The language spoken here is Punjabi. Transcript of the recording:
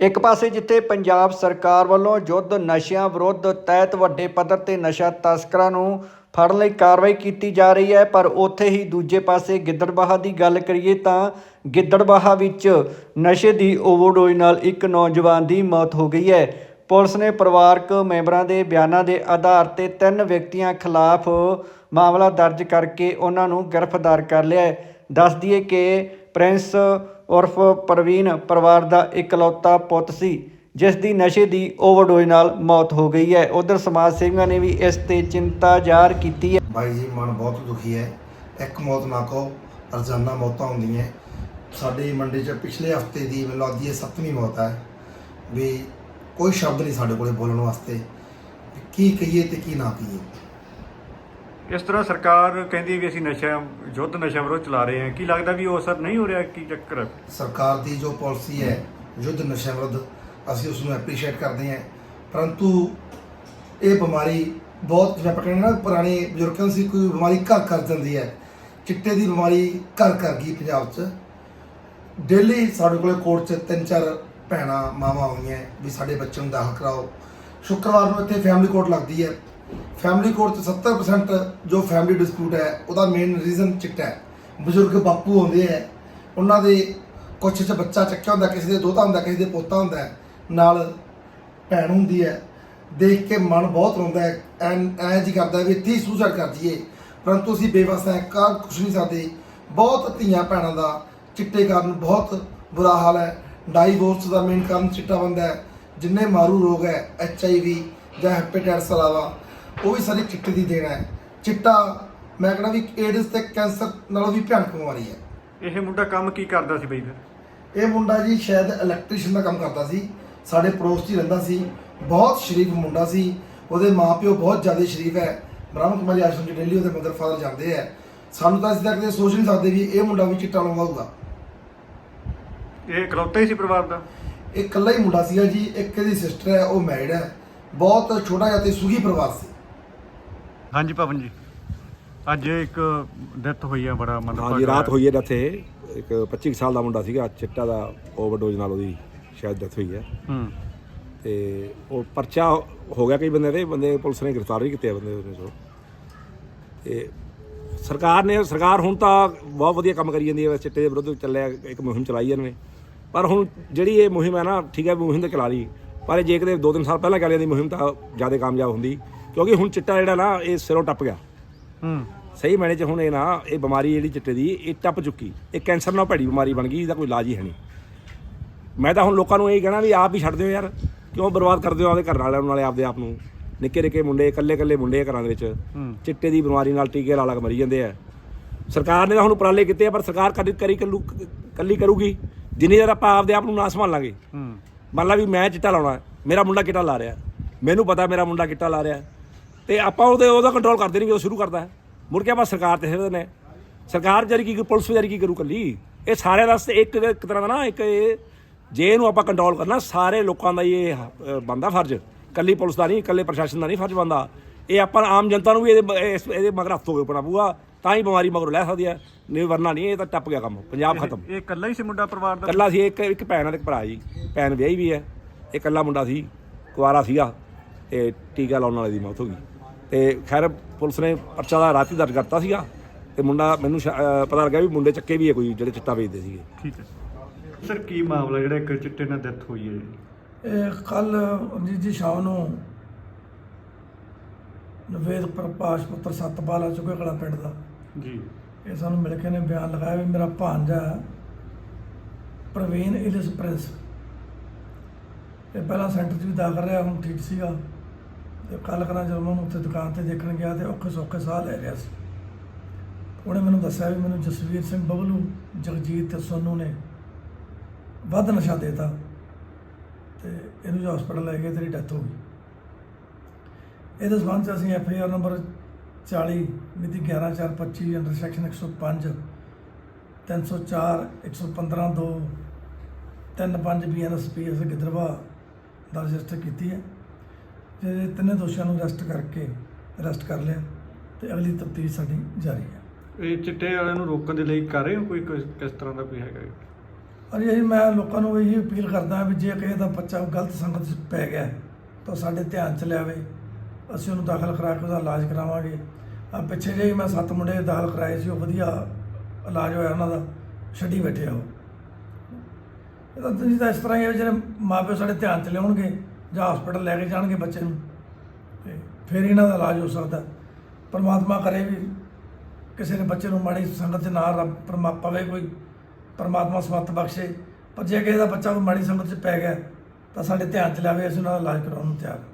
ਇੱਕ ਪਾਸੇ ਜਿੱਥੇ ਪੰਜਾਬ ਸਰਕਾਰ ਵੱਲੋਂ ਯੁੱਧ ਨਸ਼ਿਆਂ ਵਿਰੁੱਧ ਤਹਿਤ ਵੱਡੇ ਪੱਧਰ ਤੇ ਨਸ਼ਾ ਤਸਕਰਾਂ ਨੂੰ ਫੜਨ ਲਈ ਕਾਰਵਾਈ ਕੀਤੀ ਜਾ ਰਹੀ ਹੈ, ਪਰ ਉੱਥੇ ਹੀ ਦੂਜੇ ਪਾਸੇ ਗਿੱਦੜਬਾਹਾ ਦੀ ਗੱਲ ਕਰੀਏ ਤਾਂ ਗਿੱਦੜਬਾਹਾ ਵਿੱਚ ਨਸ਼ੇ ਦੀ ਓਵਰਡੋਜ਼ ਨਾਲ ਇੱਕ ਨੌਜਵਾਨ ਦੀ ਮੌਤ ਹੋ ਗਈ ਹੈ। ਪੁਲਿਸ ਨੇ ਪਰਿਵਾਰਕ ਮੈਂਬਰਾਂ ਦੇ ਬਿਆਨਾਂ ਦੇ ਆਧਾਰ ਤੇ ਤਿੰਨ ਵਿਅਕਤੀਆਂ ਖਿਲਾਫ ਮਾਮਲਾ ਦਰਜ ਕਰਕੇ ਉਹਨਾਂ ਨੂੰ ਗ੍ਰਿਫਤਾਰ ਕਰ ਲਿਆ ਹੈ। ਦੱਸ ਦਈਏ ਕਿ ਪ੍ਰਿੰਸ ਉਰਫ ਪ੍ਰਵੀਨ ਪਰਿਵਾਰ ਦਾ ਇਕਲੌਤਾ ਪੁੱਤ ਸੀ, ਜਿਸ ਦੀ ਨਸ਼ੇ ਦੀ ਓਵਰਡੋਜ਼ ਨਾਲ ਮੌਤ ਹੋ ਗਈ ਹੈ। ਉਧਰ ਸਮਾਜ ਸੇਵੀਆਂ ਨੇ ਵੀ ਇਸ ਤੇ ਚਿੰਤਾ ਜ਼ਾਹਰ ਕੀਤੀ ਹੈ। ਬਾਈ ਜੀ, ਮਨ ਬਹੁਤ ਦੁਖੀ ਹੈ। ਇੱਕ ਮੌਤ ਨਾ ਕਹੋ, ਰੋਜ਼ਾਨਾ ਮੌਤਾਂ ਹੁੰਦੀਆਂ। ਸਾਡੀ ਮੰਡੀ 'ਚ ਪਿਛਲੇ ਹਫ਼ਤੇ ਦੀ ਮੈਨੂੰ ਲੱਗਦੀ ਹੈ ਸੱਤਵੀਂ ਮੌਤ ਹੈ ਵੀ ਕੋਈ ਸ਼ਬਦ ਨਹੀਂ ਸਾਡੇ ਕੋਲੇ ਬੋਲਣ ਵਾਸਤੇ। ਕੀ ਕਹੀਏ ਤੇ ਕੀ ਨਾ ਕਹੀਏ। ਇਸ ਤਰ੍ਹਾਂ ਸਰਕਾਰ ਕਹਿੰਦੀ ਵੀ ਅਸੀਂ ਨਸ਼ਾ, ਯੁੱਧ ਨਸ਼ਾ ਵਿਰੋਧ ਚਲਾ ਰਹੇ ਹਾਂ। ਕੀ ਲੱਗਦਾ ਵੀ ਉਹ ਅਸਰ ਨਹੀਂ ਹੋ ਰਿਹਾ? ਕੀ ਚੱਕਰ ਹੈ? ਸਰਕਾਰ ਦੀ ਜੋ ਪਾਲਿਸੀ ਹੈ, ਯੁੱਧ ਨਸ਼ਾ ਵਿਰੁੱਧ, ਅਸੀਂ ਉਸ ਨੂੰ ਐਪਰੀਸ਼ੀਏਟ ਕਰਦੇ ਹਾਂ। ਪਰੰਤੂ ਇਹ ਬਿਮਾਰੀ ਬਹੁਤ, ਜਿਵੇਂ ਆਪਾਂ ਕਹਿੰਦੇ ਨਾ, ਪੁਰਾਣੇ ਬਜ਼ੁਰਗਾਂ ਸੀ ਕੋਈ ਬਿਮਾਰੀ ਘਰ ਕਰ ਦਿੰਦੀ ਹੈ। ਚਿੱਟੇ ਦੀ ਬਿਮਾਰੀ ਘਰ ਕਰ ਗਈ ਪੰਜਾਬ 'ਚ। ਡੇਲੀ ਸਾਡੇ ਕੋਲੇ ਕੋਰਟ 'ਚ ਤਿੰਨ ਚਾਰ ਭੈਣਾਂ, ਮਾਵਾਂ ਆਉਂਦੀਆਂ ਵੀ ਸਾਡੇ ਬੱਚੇ ਨੂੰ ਦਾਖਲ ਕਰਾਓ। ਸ਼ੁੱਕਰਵਾਰ ਨੂੰ ਇੱਥੇ ਫੈਮਿਲੀ ਕੋਰਟ ਲੱਗਦੀ ਹੈ। ਫੈਮਿਲੀ ਕੋਰਟ 'ਚ 70% ਜੋ ਫੈਮਿਲੀ ਡਿਸਪਿਊਟ ਹੈ, ਉਹਦਾ ਮੇਨ ਰੀਜ਼ਨ ਚਿੱਟਾ ਹੈ। ਬਜ਼ੁਰਗ ਬਾਪੂ ਆਉਂਦੇ ਹੈ, ਉਹਨਾਂ ਦੇ ਕੁਛ 'ਚ ਬੱਚਾ ਚੱਕਿਆ ਹੁੰਦਾ, ਕਿਸੇ ਦੇ ਦੋਤਾ ਹੁੰਦਾ, ਕਿਸੇ ਦੇ ਪੋਤਾ ਹੁੰਦਾ ਨਾਲ ਭੈਣ ਹੁੰਦੀ ਹੈ। ਦੇਖ ਕੇ ਮਨ ਬਹੁਤ ਰੋਂਦਾ ਹੈ ਐਂ ਐਂ ਜੀ ਕਰਦਾ ਵੀ ਇੱਥੇ ਸੂਸਾਈਡ ਕਰ ਜੀਏ ਪਰੰਤੂ ਅਸੀਂ ਬੇਵਸ ਹੈ ਕਰ ਕੁਛ ਨਹੀਂ ਸਕਦੇ ਬਹੁਤ ਧੀਆਂ ਭੈਣਾਂ ਦਾ ਚਿੱਟੇ ਕਾਰਨ ਬਹੁਤ ਬੁਰਾ ਹਾਲ ਹੈ। ਡਾਈਵੋਰਸ ਦਾ ਮੇਨ ਕਾਰਨ ਚਿੱਟਾ ਬੰਦਾ ਹੈ। ਜਿੰਨੇ ਮਾਰੂ ਰੋਗ ਹੈ ਐਚ ਆਈ ਵੀ ਜਾਂ ਹੈਪੇਟਾਈਟਸ ਇਲਾਵਾ ਉਹ ਵੀ ਸਾਰੀ ਚਿੱਟੇ ਦੀ ਦੇਣ ਹੈ ਚਿੱਟਾ ਮੈਂ ਕਹਿੰਦਾ ਵੀ ਏਡਸ ਤੇ ਕੈਂਸਰ ਨਾਲੋਂ ਵੀ ਭਿਆਨਕ ਬਿਮਾਰੀ ਹੈ। ਇਹ ਮੁੰਡਾ ਕੰਮ ਕੀ ਕਰਦਾ ਸੀ ਬਈ ਫਿਰ? ਇਹ ਮੁੰਡਾ ਜੀ ਸ਼ਾਇਦ ਇਲੈਕਟ੍ਰੀਸ਼ੀਅਨ ਦਾ ਕੰਮ ਕਰਦਾ ਸੀ। ਸਾਡੇ ਪੜੋਸ 'ਚ ਹੀ ਰਹਿੰਦਾ ਸੀ। ਬਹੁਤ ਸ਼ਰੀਫ ਮੁੰਡਾ ਸੀ। ਉਹਦੇ ਮਾਪਿਓ ਬਹੁਤ ਜ਼ਿਆਦਾ ਸ਼ਰੀਫ ਹੈ। ਬ੍ਰਹਮ ਕੁਮਾਰੀ ਆਸ਼ਰਮ 'ਚ ਡੇਲੀ ਉਹਦੇ ਮਦਰ ਫਾਦਰ ਜਾਂਦੇ ਆ ਸਾਨੂੰ ਤਾਂ ਅਸੀਂ ਤਾਂ ਕਦੇ ਸੋਚ ਨਹੀਂ ਸਕਦੇ ਵੀ ਇਹ ਮੁੰਡਾ ਵੀ ਚਿੱਟਾ ਲਾਉਂਦਾ ਹੋਊਗਾ। ਇਹ ਇਕਲੌਤਾ ਹੀ ਸੀ ਪਰਿਵਾਰ ਦਾ? ਇਹ ਇਕੱਲਾ ਹੀ ਮੁੰਡਾ ਸੀਗਾ ਜੀ। ਇੱਕ ਇਹਦੀ ਸਿਸਟਰ ਹੈ ਉਹ ਮੈਰਿਡ ਹੈ। ਬਹੁਤ ਛੋਟਾ ਜਿਹਾ ਤੇ ਸੁਖੀ ਪਰਿਵਾਰ ਸੀ। ਹਾਂਜੀ ਪਵਨ ਜੀ। ਅੱਜ ਇੱਕ ਡੈਥ ਹੋਈ ਹੈ ਬੜਾ ਮਤਲਬ ਹਾਂਜੀ ਰਾਤ ਹੋਈ ਹੈ ਡੈਥ ਇਹ। ਇੱਕ 25 ਕੁ ਸਾਲ ਦਾ ਮੁੰਡਾ ਸੀਗਾ ਚਿੱਟਾ ਦਾ ਓਵਰਡੋਜ਼ ਨਾਲ ਉਹਦੀ ਸ਼ਾਇਦ ਡੈਥ ਹੋਈ ਹੈ ਹੂੰ। ਤੇ ਉਹ ਪਰਚਾ ਹੋ ਗਿਆ ਕਈ ਬੰਦੇ ਦੇ ਬੰਦੇ ਪੁਲਿਸ ਨੇ ਗ੍ਰਿਫਤਾਰ ਵੀ ਕੀਤੇ ਆ ਬੰਦੇ ਉਹਨੇ ਸੋ ਤੇ ਸਰਕਾਰ ਨੇ ਸਰਕਾਰ ਹੁਣ ਤਾਂ ਬਹੁਤ ਵਧੀਆ ਕੰਮ ਕਰੀ ਜਾਂਦੀ ਹੈ ਚਿੱਟੇ ਦੇ ਵਿਰੁੱਧ ਚੱਲਿਆ ਇੱਕ ਮੁਹਿੰਮ ਚਲਾਈ ਇਹਨਾਂ ਨੇ। ਪਰ ਹੁਣ ਜਿਹੜੀ ਇਹ ਮੁਹਿੰਮ ਹੈ ਨਾ ਠੀਕ ਹੈ ਮੁਹਿੰਮ ਤਾਂ ਚਲਾ ਲਈ। ਪਰ ਜੇ ਕਿਤੇ 2-3 ਸਾਲ ਪਹਿਲਾਂ ਚੱਲੀ ਜਾਂਦੀ ਮੁਹਿੰਮ ਤਾਂ ਜ਼ਿਆਦਾ ਕਾਮਯਾਬ ਹੁੰਦੀ। ਕਿਉਂਕਿ ਹੁਣ ਚਿੱਟਾ ਜਿਹੜਾ ਨਾ ਇਹ ਸਿਰੋਂ ਟੱਪ ਗਿਆ। ਹੂੰ। ਸਹੀ ਮੈਨੇ ਚ ਹੁਣ ਇਹ ਨਾ ਇਹ ਬਿਮਾਰੀ ਜਿਹੜੀ ਚਿੱਟੇ ਦੀ ਇਹ ਟੱਪ ਚੁੱਕੀ। ਇਹ ਕੈਂਸਰ ਨਾਲ ਭੈੜੀ ਬਿਮਾਰੀ ਬਣ ਗਈ ਇਹਦਾ ਕੋਈ ਇਲਾਜ ਹੀ ਹੈ ਨਹੀਂ। ਮੈਂ ਤਾਂ ਹੁਣ ਲੋਕਾਂ ਨੂੰ ਇਹ ਕਹਿਣਾ ਵੀ ਆਪ ਹੀ ਛੱਡ ਦਿਓ ਯਾਰ। ਕਿਉਂ ਬਰਬਾਦ ਕਰਦੇ ਹੋ ਆਪਦੇ ਘਰ ਵਾਲਿਆਂ ਨੂੰ ਨਾਲੇ ਆਪਦੇ ਆਪ ਨੂੰ? ਨਿੱਕੇ ਨਿੱਕੇ ਮੁੰਡੇ ਇਕੱਲੇ ਇਕੱਲੇ ਮੁੰਡੇ ਆ ਘਰਾਂ ਦੇ ਵਿੱਚ। ਚਿੱਟੇ ਦੀ ਬਿਮਾਰੀ ਨਾਲ ਟੀਕੇ ਲਾ ਲਾ ਕੇ ਮਰੀ ਜਾਂਦੇ ਆ। ਸਰਕਾਰ ਨੇ ਤਾਂ ਹੁਣ ਉਪਰਾਲੇ ਕੀਤੇ ਆ ਪਰ ਸਰਕਾਰ ਕਦੀ ਕਰੀ ਕੱਲੂ ਕੱਲੀ ਕਰੂਗੀ। ਜਿੰਨੀ ਦੇਰ ਆਪਾਂ ਆਪਦੇ ਆਪ ਨੂੰ ਨਾ ਸੰਭਾਲਾਂਗੇ ਹੂੰ। ਮੰਨ ਲਾ ਵੀ ਮੈਂ ਚਿੱਟਾ ਲਾਉਣਾ ਮੇਰਾ ਮੁੰਡਾ ਕਿੱਟਾ ਲਾ ਰਿਹਾ। ਮੈਨੂੰ ਪਤਾ ਮੇਰਾ ਮੁੰਡਾ ਕਿੱਟਾ ਲਾ ਰਿਹਾ। ਤੇ ਆਪਾਂ ਉਹਦੇ ਉਹਦਾ ਕੰਟਰੋਲ ਕਰਦੇ ਨਹੀਂ ਜਦੋਂ ਸ਼ੁਰੂ ਕਰਦਾ ਹੈ। ਮੁੜ ਕੇ ਆਪਾਂ ਸਰਕਾਰ ਤੇ ਸਿਰਦੇ ਨੇ। ਸਰਕਾਰ ਜਾਰੀ ਕੀ ਪੁਲਿਸ ਜਾਰੀ ਕੀ ਕਰੂ ਕੱਲੀ। ਇਹ ਸਾਰਿਆਂ ਵਾਸਤੇ ਇੱਕ ਇੱਕ ਤਰ੍ਹਾਂ ਦਾ ਨਾ ਇੱਕ ਇਹ ਜੇ ਇਹਨੂੰ ਆਪਾਂ ਕੰਟਰੋਲ ਕਰਨਾ ਸਾਰੇ ਲੋਕਾਂ ਦਾ ਹੀ ਇਹ ਅ, ਬਣਦਾ ਫਰਜ਼। ਕੱਲੀ ਪੁਲਿਸ ਦਾ ਨਹੀਂ ਇਕੱਲੇ ਪ੍ਰਸ਼ਾਸਨ ਦਾ ਨਹੀਂ ਫਰਜ਼ ਬਣਦਾ। ਇਹ ਆਪਾਂ ਆਮ ਜਨਤਾ ਨੂੰ ਵੀ ਇਹਦੇ ਇਹਦੇ ਮਗਰ ਹੱਥ ਹੋ ਕੇ ਪਊਗਾ। ਤਾਂ ਹੀ ਬਿਮਾਰੀ ਮਗਰੋਂ ਲੈ ਸਕਦੀ ਹੈ। ਨਹੀਂ ਵਰਨਾ ਨਹੀਂ ਇਹ ਤਾਂ ਟੱਪ ਗਿਆ ਕੰਮ। ਪੰਜਾਬ ਖਤਮ। ਇਹ ਇਕੱਲਾ ਹੀ ਸੀ ਮੁੰਡਾ ਪਰਿਵਾਰ ਦਾ? ਕੱਲਾ ਸੀ ਇੱਕ ਇੱਕ ਭੈਣ ਤੇ ਇੱਕ ਭਰਾ ਜੀ। ਭੈਣ ਵਿਆਹੀ ਵੀ ਹੈ। ਇਹ ਕੱਲਾ ਮੁੰਡਾ ਸੀ। ਕੁਆਰਾ ਸੀਗਾ। ਤੇ ਟੀਕਾ ਲਾਉਣ ਵਾਲੇ ਦੀ ਮੌਤ ਹੋ ਗਈ। ਤੇ ਖੈਰ ਪੁਲਿਸ ਨੇ ਪਰਚਾ ਦਾ ਰਾਤੀ ਦਰਜ ਕਰਤਾ ਸੀਗਾ ਤੇ ਮੁੰਡਾ ਮੈਨੂੰ ਸ਼ਾ- ਅਹ ਪਤਾ ਲੱਗਾ ਵੀ ਮੁੰਡੇ ਚੱਕੇ ਵੀ ਹੈ ਕੋਈ ਜਿਹੜੇ ਚਿੱਟਾ ਵੇਚਦੇ ਸੀਗੇ। ਠੀਕ ਹੈ। ਸਰ ਕੀ ਮਾਮਲਾ ਜਿਹੜਾ ਇੱਕ ਚਿੱਟੇ ਨਾਲ ਡੈਥ ਹੋਈ ਹੈ? ਜੀ? ਇਹ ਕੱਲ ਜੀ ਜੀ ਸ਼ਾਮ ਨੂੰ ਨਵੇਦ ਪ੍ਰਕਾਸ਼ ਪੁੱਤਰ ਸਤਪਾਲ ਆ ਚੁੱਕੇ ਕਲਾ ਪਿੰਡ ਦਾ। ਜੀ। ਇਹ ਸਾਨੂੰ ਮਿਲ ਕੇ ਨੇ ਬਿਆਨ ਲਗਾਇਆ ਵੀ ਮੇਰਾ ਭਾਂਜਾ ਪ੍ਰਵੀਨ ਇਲਿਸ ਪ੍ਰਿੰਸ। ਇਹ ਪਹਿਲਾਂ ਸੈਂਟਰ 'ਚ ਵੀ ਦਾਖਲ ਰਿਹਾ ਹੁਣ ਠੀਕ ਸੀਗਾ। ਤੇ ਕੱਲ ਕਰਾਂ ਜਦੋਂ ਮੈਂ ਉਹਨੂੰ ਉੱਥੇ ਦੁਕਾਨ ਤੇ ਦੇਖਣ ਗਿਆ ਤੇ ਔਖੇ ਸੌਖੇ ਸਾਹ ਲੈ ਰਿਹਾ ਸੀ। ਉਹਨੇ ਮੈਨੂੰ ਦੱਸਿਆ ਵੀ ਮੈਨੂੰ ਜਸਵੀਰ ਸਿੰਘ ਬਬਲੂ, ਜਗਜੀਤ ਤੇ ਸੋਨੂ ਨੇ ਵੱਧ ਨਸ਼ਾ ਦੇਤਾ ਤੇ ਇਹਨੂੰ ਜੋ ਹਸਪੀਟਲ ਲੈ ਗਏ ਤੇਰੀ ਡੈਥ ਹੋ ਗਈ। ਇਹਦੇ ਸੰਬੰਧ 'ਚ ਅਸੀਂ ਐਫ ਆਈ ਆਰ ਨੰਬਰ 40 ਮਿਤੀ 11425 ਅੰਡਰ ਸੈਕਸ਼ਨ 105 304 115 2 35 ਬੀਐਨਐਸਪੀ ਅਸੀਂ ਗਿੱਦਰਵਾ ਦਾ ਰਜਿਸਟਰ ਕੀਤੀ ਹੈ। ਤੇ ਤਿੰਨੇ ਦੋਸ਼ੀਆਂ ਨੂੰ ਅਰੈਸਟ ਕਰਕੇ ਅਰੈਸਟ ਕਰ ਲਿਆ ਤੇ ਅਗਲੀ ਤਫਤੀਸ਼ ਸਾਡੀ ਜਾਰੀ ਹੈ। ਇਹ ਚਿੱਟੇ ਵਾਲਿਆਂ ਨੂੰ ਰੋਕਣ ਦੇ ਲਈ ਕਰ ਰਹੇ ਹੋ ਕੋਈ ਕਿਸ ਕਿਸ ਤਰ੍ਹਾਂ ਦਾ ਕੋਈ ਹੈਗਾ ਜੀ ਮੈਂ ਲੋਕਾਂ ਨੂੰ ਇਹੀ ਅਪੀਲ ਕਰਦਾ ਵੀ ਜੇ ਕਿਸੇ ਦਾ ਬੱਚਾ ਗਲਤ ਸੰਗਤ 'ਚ ਪੈ ਗਿਆ ਤਾਂ ਸਾਡੇ ਧਿਆਨ 'ਚ ਲਿਆਵੇ। ਅਸੀਂ ਉਹਨੂੰ ਦਾਖਲ ਕਰਾ ਕੇ ਉਹਦਾ ਇਲਾਜ ਕਰਾਵਾਂਗੇ। ਆ ਪਿੱਛੇ ਜਿਹੇ ਹੀ ਮੈਂ ਸੱਤ ਮੁੰਡੇ ਦਾਖਲ ਕਰਾਏ ਸੀ ਉਹ ਵਧੀਆ ਇਲਾਜ ਹੋਇਆ ਉਹਨਾਂ ਦਾ ਛੱਡੀ ਬੈਠੇ ਆ ਉਹ। ਇਹਦਾ ਤੁਸੀਂ ਤਾਂ ਇਸ ਤਰ੍ਹਾਂ ਹੀ ਹੈ ਵੀ ਜਿਹੜੇ ਮਾਪੇ ਸਾਡੇ ਧਿਆਨ 'ਚ ਲਿਆਉਣਗੇ ਜਾਂ ਹਸਪੀਟਲ ਲੈ ਕੇ ਜਾਣਗੇ ਬੱਚੇ ਨੂੰ। ਤੇ ਫਿਰ ਇਹਨਾਂ ਦਾ ਇਲਾਜ ਹੋ ਸਕਦਾ। ਪਰਮਾਤਮਾ ਕਰੇ ਵੀ ਕਿਸੇ ਨੇ ਬੱਚੇ ਨੂੰ ਮਾੜੀ ਸੰਗਤ 'ਚ ਨਾ ਰੱਬ, ਪਰਮਾ, ਪਵੇ ਕੋਈ, ਪਰਮਾਤਮਾ ਸਮੱਤ ਬਖਸ਼ੇ। ਪਰ ਜੇ ਕਿਸੇ ਦਾ ਬੱਚਾ ਕੋਈ ਮਾੜੀ ਸੰਗਤ 'ਚ ਪੈ ਗਿਆ, ਤਾਂ ਸਾਡੇ ਧਿਆਨ 'ਚ ਲਿਆਵੇ, ਅਸੀਂ ਉਹਨਾਂ ਦਾ ਇਲਾਜ ਕਰਾਉਣ ਨੂੰ ਤਿਆਰ ਹਾਂ।